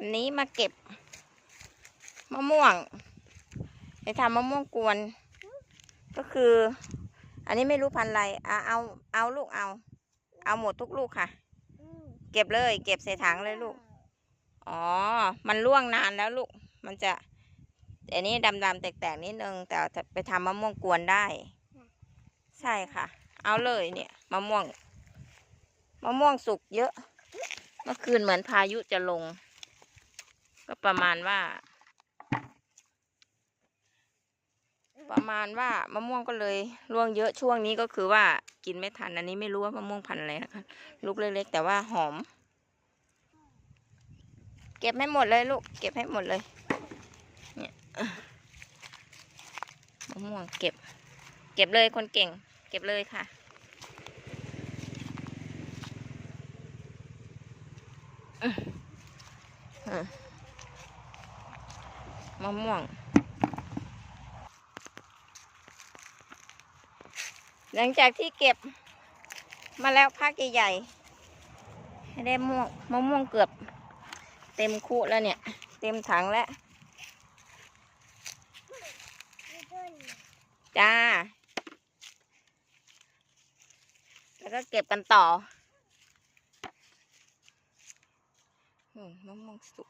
วันนี้มาเก็บ มะม่วงไปทำมะม่วงกวน ก็คือ อันนี้ไม่รู้พันอะไรเอาเอา เอาลูกเอา เอาหมดทุกลูกค่ะ เก็บเลย เก็บใส่ถังเลยลูก อ๋อ มันร่วงนานแล้วลูก มันจะอันนี้ดำๆแตกๆนิดนึง แต่ไปทำมะม่วงกวนได้ ใช่ค่ะ เอาเลยเนี่ยมะม่วงมะม่วงสุกเยอะ เมื่อคืนเหมือนพายุจะลง ก็ประมาณว่า ประมาณว่ามะม่วงก็เลยร่วงเยอะช่วงนี้ก็คือว่ากินไม่ทันอันนี้ไม่รู้ว่ามะม่วงพันธุ์อะไรนะคะลูกเล็กๆแต่ว่าหอม เก็บให้หมดเลยลูก เก็บให้หมดเลย เนี่ยมะม่วงเก็บ เก็บเลยคนเก่ง เก็บเลยค่ะอืม มะม่วง หลังจากที่เก็บมาแล้วพักใหญ่ๆให้ได้ม่วงมะม่วงเกือบ เต็มคุแล้วเนี่ย เต็มถังแล้ว จ้า แล้วก็เก็บกันต่ออืมมะม่วงสุก